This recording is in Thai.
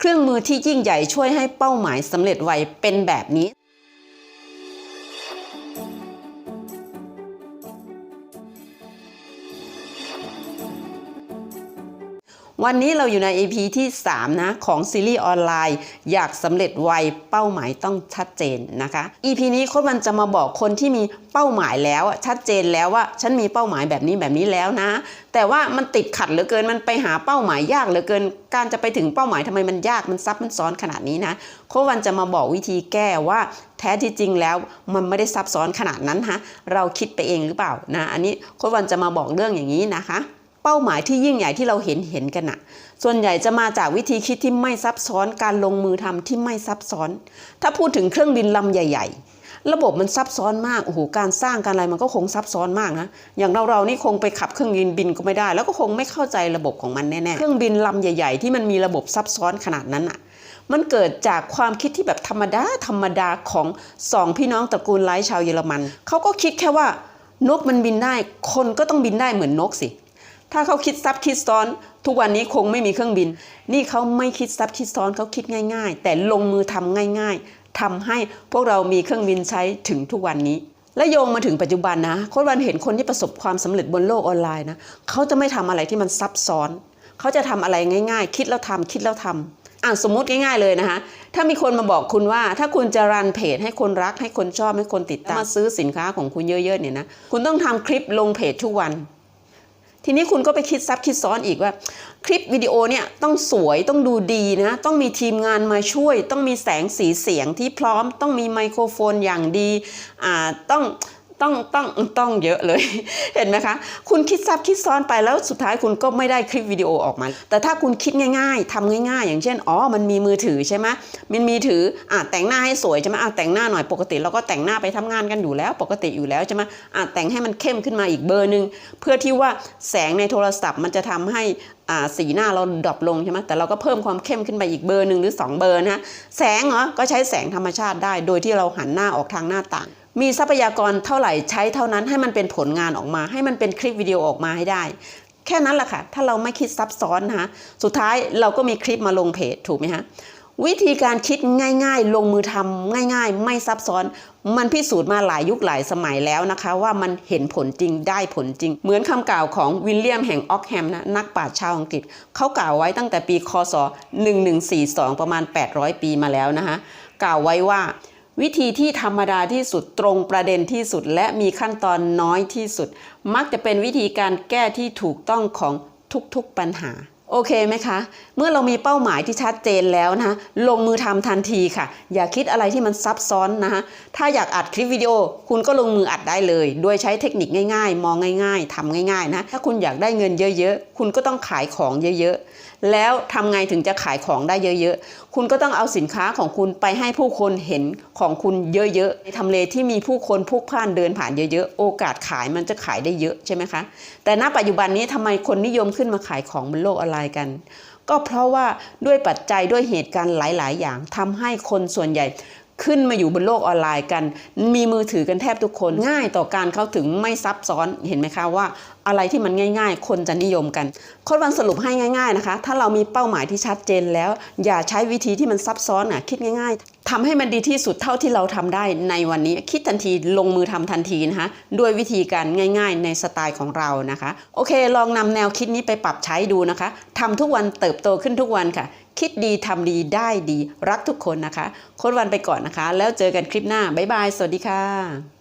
เครื่องมือที่ยิ่งใหญ่ช่วยให้เป้าหมายสำเร็จไวเป็นแบบนี้ วันนี้เราอยู่ใน EP ที่ 3 นะ ของซีรีส์ออนไลน์ อยากสำเร็จไวเป้าหมายต้องชัดเจนนะคะ EP นี้โค้ชมันจะมาบอกคนที่มีเป้าหมายแล้วชัดเจนแล้วว่าฉันมีเป้าหมายแบบนี้แบบนี้แล้วนะ แต่ว่ามันติดขัดเหลือเกินมันไปหาเป้าหมายยากเหลือเกิน การจะไปถึงเป้าหมายทำไมมันยากมันซับมันซ้อนขนาดนี้นะโค้ชวันจะมาบอกวิธีแก้ว่าแท้ที่จริงแล้วมันไม่ได้ซับซ้อนขนาดนั้นฮะเราคิดไปเองหรือเปล่านะอันนี้โค้ชวันจะมาบอกเรื่องอย่างนี้นะคะ เป้าหมายที่ยิ่งใหญ่ที่เราเห็นเห็นกันอะส่วนใหญ่จะมาจากวิธีคิดที่ไม่ซับซ้อนการลงมือทำที่ไม่ซับซ้อน ถ้าพูดถึงเครื่องบินลำใหญ่ ๆ ระบบมันซับซ้อนมากโอ้โหการสร้างการอะไรมันก็คงซับซ้อนมากนะอย่างเราเรานี่คงไปขับเครื่องบินบินก็ไม่ได้ แล้วก็คงไม่เข้าใจระบบของมันแน่ๆเครื่องบินลำใหญ่ ๆ ที่มันมีระบบซับซ้อนขนาดนั้นอะมันเกิดจากความคิดที่แบบธรรมดาธรรมดาของสองพี่น้องตระกูลไร้ชาวเยอรมันเขาก็คิดแค่ว่านกมันบินได้ คนก็ต้องบินได้เหมือนนกสิ ถ้าเขาคิดซับคิดซ้อน ทุกวันนี้คงไม่มีเครื่องบิน นี่เขาไม่คิดซับคิดซ้อนเขาคิดง่าย ๆ แต่ลงมือทำง่าย ๆทำให้พวกเรามีเครื่องบินใช้ถึงทุกวันนี้ และโยงมาถึงปัจจุบันนะโค้ดวันเห็นคนที่ประสบความสำเร็จบนโลกออนไลน์นะเขาจะไม่ทำอะไรที่มันซับซ้อน เขาจะทำอะไรง่าย ๆ คิดแล้วทำคิดแล้วทำอะสมมุติง่ายๆเลยนะคะ ถ้ามีคนมาบอกคุณว่า ถ้าคุณจะรันเพจให้คนรักให้คนชอบให้คนติดตามมาซื้อสินค้าของคุณเยอะๆเนี่ยนะคุณต้องทำคลิปลงเพจทุกวัน ทีนี้คุณก็ไปคิดซับคิดซ้อนอีกว่า คลิปวิดีโอเนี่ยต้องสวยต้องดูดีนะ ต้องมีทีมงานมาช่วย ต้องมีแสงสีเสียงที่พร้อม ต้องมีไมโครโฟนอย่างดีอ่าต้อง ต้องต้องต้องเยอะเลย เห็นไหมคะ คุณคิดซับคิดซ้อนไปแล้วสุดท้ายคุณก็ไม่ได้คลิปวิดีโอออกมา แต่ถ้าคุณคิดง่าย ๆทำง่าย ๆ อย่างเช่นอ๋อมันมีมือถือใช่ไหมมันมีถืออะแต่งหน้าให้สวยใช่ไหมอะแต่งหน้าหน่อยปกติเราก็แต่งหน้าไปทำงานกันอยู่แล้ว ปกติอยู่แล้วใช่ไหมอะแต่งให้มันเข้มขึ้นมาอีกเบอร์หนึ่งเพื่อที่ว่าแสงในโทรศัพท์มันจะทำให้อ่าสีหน้าเราดรอปลงใช่ไหมแต่เราก็เพิ่มความเข้มขึ้นไปอีกเบอร์หนึ่งหรือ 2 เบอร์นะแสงเหรอก็ใช้แสงธรรมชาติได้ โดยที่เราหันหน้าออกทางหน้าต่าง มีทรัพยากรเท่าไหร่ใช้เท่านั้นให้มันเป็นผลงานออกมา ให้มันเป็นคลิปวิดีโอออกมาให้ได้ แค่นั้นแหละค่ะ ถ้าเราไม่คิดซับซ้อนนะคะสุดท้ายเราก็มีคลิปมาลงเพจถูกไหมฮะวิธีการคิดง่ายๆ ลงมือทำง่ายๆ ไม่ซับซ้อน มันพิสูจน์มาหลายยุคหลายสมัยแล้วนะคะ ว่ามันเห็นผลจริงได้ผลจริง เหมือนคำกล่าวของวิลเลียมแห่งออกแฮมนะนักปราชญ์ชาวอังกฤษ เขากล่าวไว้ตั้งแต่ปีคศ 1142 ประมาณ 800 ปีมาแล้วนะคะกล่าวไว้ว่า วิธีที่ธรรมดาที่สุดตรงประเด็นที่สุดและมีขั้นตอนน้อยที่สุด มักจะเป็นวิธีการแก้ที่ถูกต้องของทุกๆปัญหา โอเคไหมคะ เมื่อเรามีเป้าหมายที่ชัดเจนแล้วนะคะลงมือทำทันทีค่ะ อย่าคิดอะไรที่มันซับซ้อนนะคะถ้าอยากอัดคลิปวิดีโอ คุณก็ลงมืออัดได้เลย โดยใช้เทคนิคง่ายๆ มองง่าย ๆทำง่ายๆนะ ถ้าคุณอยากได้เงินเยอะๆ คุณก็ต้องขายของเยอะๆ แล้วทำไงถึงจะขายของได้เยอะๆ คุณก็ต้องเอาสินค้าของคุณไปให้ผู้คนเห็นของคุณเยอะๆ ในทำเลที่มีผู้คนพลุกพล่านเดินผ่านเยอะๆ โอกาสขายมันจะขายได้เยอะใช่ไหมคะ แต่ณปัจจุบันนี้ทำไมคนนิยมขึ้นมาขายของบนโลกออนไลน์กัน ก็เพราะว่าด้วยปัจจัยด้วยเหตุการณ์หลาย ๆ อย่างทำให้คนส่วนใหญ่ขึ้นมาอยู่บนโลกออนไลน์กัน มีมือถือกันแทบทุกคนง่ายต่อการเข้าถึงไม่ซับซ้อนเห็นไหมคะว่า อะไรที่มันง่าย ๆ คนจะนิยมกันโค้ดวันสรุปให้ง่าย ๆนะคะ ถ้าเรามีเป้าหมายที่ชัดเจนแล้ว อย่าใช้วิธีที่มันซับซ้อนอะคิดง่าย ๆ ทำให้มันดีที่สุดเท่าที่เราทำได้ในวันนี้ คิดทันทีลงมือทำทันทีนะคะด้วยวิธีการง่าย ๆ ในสไตล์ของเรานะคะ โอเค ลองนำแนวคิดนี้ไปปรับใช้ดูนะคะทำทุกวันเติบโตขึ้นทุกวันค่ะ คิดดีทำดีได้ดี รักทุกคนนะคะโค้ดวันไปก่อนนะคะ แล้วเจอกันคลิปหน้าบ๊ายบาย สวัสดีค่ะ